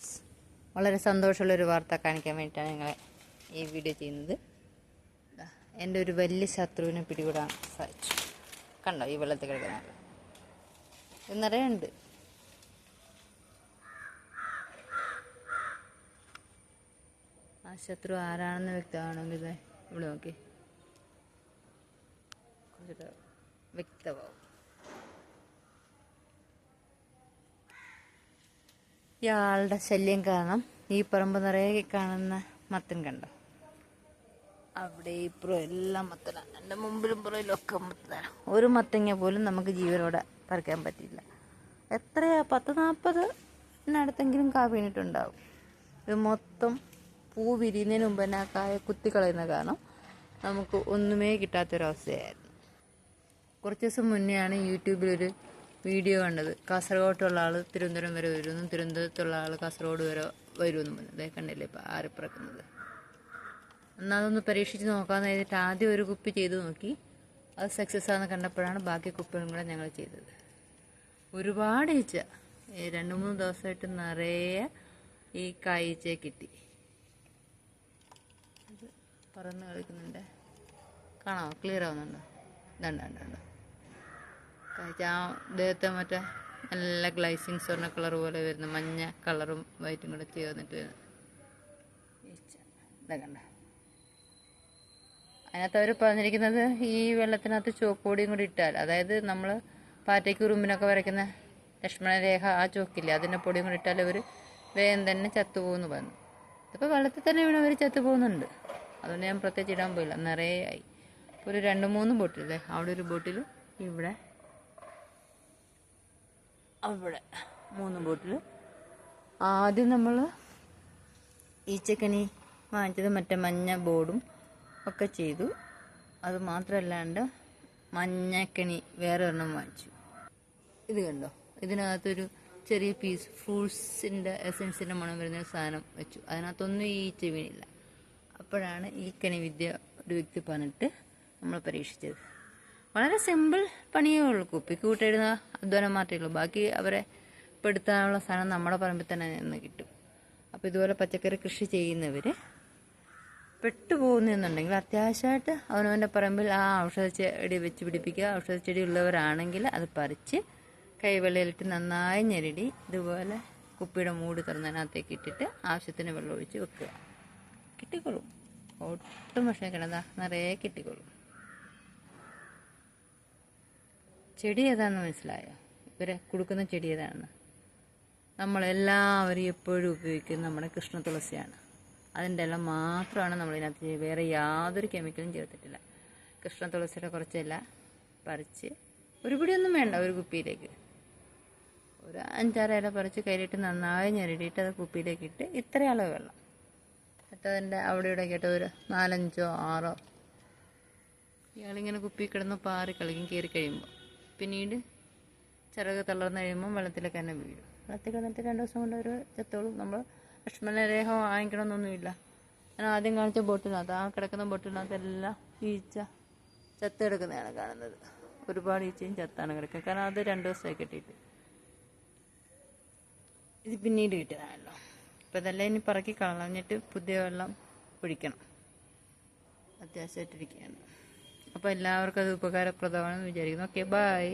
Friends വളരെ സന്തോഷമുള്ളൊരു വാർത്ത കാണിക്കാൻ വേണ്ടിയിട്ടാണ് ഞങ്ങൾ ഈ വീഡിയോ ചെയ്യുന്നത്. എന്റെ ഒരു വലിയ ശത്രുവിനെ പിടികൂടാൻ സാധിച്ചു. കണ്ടോ ഈ വെള്ളത്തിൽ നിറയെ ഉണ്ട് ആ ശത്രു ആരാണെന്ന് വ്യക്തമാണെങ്കിൽ ഇവിടെ നോക്കി. വ്യക്തമാവും. ഇയാളുടെ ശല്യം കാരണം ഈ പറമ്പ് നിറയെ കാണുന്ന മത്തൻ കണ്ടോ? അവിടെ ഇപ്പുറം എല്ലാം മത്തനാണ് എന്റെ മുമ്പിലും പുറയിലും ഒക്കെ മത്തനാണ് ഒരു മത്തങ്ങ പോലും നമുക്ക് ജീവനോടെ പറിക്കാൻ പറ്റില്ല എത്രയാ? പത്ത് നാൽപ്പത് അടുത്തെങ്കിലും കാ വീണിട്ടുണ്ടാവും. ഇത് മൊത്തം പൂ വിരിയുന്നതിന് മുമ്പ് തന്നെ ആ കായ കുത്തിക്കളയുന്ന കാരണം നമുക്ക് ഒന്നുമേ കിട്ടാത്തൊരവസ്ഥയായിരുന്നു. കുറച്ച് ദിവസം മുന്നെയാണ് യൂട്യൂബിലൊരു വീഡിയോ കണ്ടത്. കാസർഗോട്ടുള്ള ആൾ തിരുവനന്തപുരം വരെ വരുമെന്നും തിരുവനന്തപുരത്തുള്ള ആൾ കാസർഗോഡ് വരെ വരുമെന്നും പറഞ്ഞു അതേ കണ്ടില്ലേ ഇപ്പം ആറിപ്പിറക്കുന്നത് എന്നാൽ അതൊന്ന് പരീക്ഷിച്ച് നോക്കാമെന്ന് കഴിഞ്ഞിട്ട് ആദ്യം ഒരു കുപ്പി ചെയ്ത് നോക്കി. അത് സക്സസ് ആണെന്ന് കണ്ടപ്പോഴാണ് ബാക്കി കുപ്പികളും കൂടെ ഞങ്ങൾ ചെയ്തത്. ഒരുപാട് ഈച്ച. രണ്ട് മൂന്ന് ദിവസമായിട്ട് നിറയെ ഈ കായ്ച്ചയെ കിട്ടി. പറന്ന് കളിക്കുന്നുണ്ട്. കാണാമോ ക്ലിയർ ആവുന്നുണ്ടോ? ഇതുണ്ട് ഉണ്ട് ആ ദേഹത്തെ മറ്റേ നല്ല ഗ്ലൈസിങ് സ്വർണ കളർ പോലെ വരുന്ന മഞ്ഞ കളറും വൈറ്റും കൂടെ ചേർന്നിട്ട് അതിനകത്ത് അവർ പറഞ്ഞിരിക്കുന്നത് ഈ വെള്ളത്തിനകത്ത് ചോക്കുപൊടിയും കൂടി ഇട്ടാൽ അതായത് നമ്മൾ പാറ്റയ്ക്ക് ഉറുമ്പിനൊക്കെ വരയ്ക്കുന്ന ലക്ഷ്മണരേഖ ആ ചോക്കില്ലേ അതിന്റെ പൊടിയും കൂടി ഇട്ടാൽ അവർ വേഗം തന്നെ ചത്തുപോകുന്നു പറഞ്ഞു. ഇതിപ്പോൾ വെള്ളത്തിൽ തന്നെ വീണവർ ചത്തുപോകുന്നുണ്ട്. അതുകൊണ്ട് ഞാൻ പ്രത്യേകിച്ച് ഇടാൻ പോയില്ല. നിറയെ ആയി. ഒരു രണ്ട് മൂന്ന് ബോട്ടിലല്ലേ അവിടെ ഒരു ബോട്ടിലും ഇവിടെ അവിടെ. മൂന്ന് ബോട്ടിൽ ആദ്യം നമ്മൾ ഈ ഈച്ചക്കണി വാങ്ങിച്ചത് മറ്റേ മഞ്ഞ ബോർഡും ഒക്കെ ചെയ്തു. അത് മാത്രമല്ലാണ്ട് മഞ്ഞക്കണി വേറെ ഒരെണ്ണം വാങ്ങിച്ചു. ഇത് കണ്ടോ? ഇതിനകത്തൊരു ചെറിയ പീസ് ഫ്രൂട്ട്സിന്റെ എസൻസിന്റെ മണം വരുന്ന സാധനം വെച്ചു. അതിനകത്തൊന്നും ഈച്ച വീണില്ല അപ്പോഴാണ് ഈ കണി വിദ്യ ഒരു വ്യക്തി പറഞ്ഞിട്ട് നമ്മൾ പരീക്ഷിച്ചത്. വളരെ സിമ്പിൾ പണിയേ ഉള്ളൂ. കുപ്പിക്ക് കൂട്ടിയിടുന്ന അധ്വാനം മാത്രമേ ഉള്ളൂ. ബാക്കി അവരെ പെടുത്താനുള്ള സാധനം നമ്മുടെ പറമ്പിൽ തന്നെ നിന്ന് കിട്ടും. അപ്പോൾ ഇതുപോലെ പച്ചക്കറി കൃഷി ചെയ്യുന്നവർ പെട്ടുപോകുന്നെന്നുണ്ടെങ്കിൽ അത്യാവശ്യമായിട്ട് അവനവന്റെ പറമ്പിൽ ആ ഔഷധ ചെടി വെച്ച് പിടിപ്പിക്കുക. ഔഷധ ചെടി ഉള്ളവരാണെങ്കിൽ അത് പറിച്ച് കൈവെള്ളയിലിട്ട് നന്നായി ഞെരടി ഇതുപോലെ കുപ്പിയുടെ മൂടി തുറന്നതിനകത്തേക്ക് ഇട്ടിട്ട് ആവശ്യത്തിന് വെള്ളം ഒഴിച്ച് വെക്കുക. കിട്ടിക്കൊള്ളും ഒട്ടും കിടന്നാ നിറയെ കിട്ടിക്കൊള്ളും ചെടി ഏതാണെന്ന് മനസ്സിലായോ? ഇവരെ കൊടുക്കുന്ന ചെടി ഏതാണെന്ന് നമ്മളെല്ലാവരും എപ്പോഴും ഉപയോഗിക്കുന്നത് നമ്മുടെ കൃഷ്ണ തുളസിയാണ്. അതിന്റെ എല്ലാം മാത്രമാണ് നമ്മളിതിനകത്ത് വേറെ യാതൊരു കെമിക്കലും ചേർത്തിട്ടില്ല. കൃഷ്ണ തുളസിയുടെ കുറച്ചല്ല പറിച്ച് ഒരു പിടിയൊന്നും വേണ്ട ഒരു കുപ്പിയിലേക്ക്. ഒരു അഞ്ചാറ് ഇല പറിച്ച് കയ്യിലിട്ട് നന്നായി ഞെരടിയിട്ട് അത് കുപ്പിയിലേക്ക് ഇട്ട് ഇത്ര അളവ് വെള്ളം. എന്നിട്ട് അതിന്റെ അവിടെ ഇവിടെ കേട്ടോ ഒരു നാലഞ്ചോ ആറോ ഇയാളിങ്ങനെ കുപ്പി കിടന്ന് പാറി കളിക്കും കയറി കഴിയുമ്പോൾ പിന്നീട് ചിറക് തളർന്ന് കഴിയുമ്പോൾ വെള്ളത്തിലേക്ക് തന്നെ വീഴും. വെള്ളത്തിൽ കിടന്നിട്ട് രണ്ട് ദിവസം കൊണ്ട് ഒരു ചത്തോളും നമ്മൾ ലക്ഷ്മണരേഖ വാങ്ങിക്കണമെന്നൊന്നുമില്ല. ഞാൻ ആദ്യം കാണിച്ച ബോട്ടിനകത്ത് ആ കിടക്കുന്ന ബോട്ടിനകത്ത് എല്ലാം ഈച്ച ചത്ത് കിടക്കുന്നതാണ് കാണുന്നത്. ഒരുപാട് ഈച്ചയും ചത്താണ് കിടക്കുക കാരണം അത് രണ്ട് ദിവസമായി കെട്ടിയിട്ട്. ഇത് പിന്നീട് കിട്ടിയതാണല്ലോ. അപ്പം ഇതെല്ലാം ഇനി പറക്കി കളഞ്ഞിട്ട് പുതിയ വെള്ളം ഒഴിക്കണം. അത്യാവശ്യമായിട്ടിരിക്കുകയാണ്. അപ്പോൾ എല്ലാവർക്കും അത് ഉപകാരപ്രദമാണെന്ന് വിചാരിക്കുന്നു ഓക്കെ ബായ്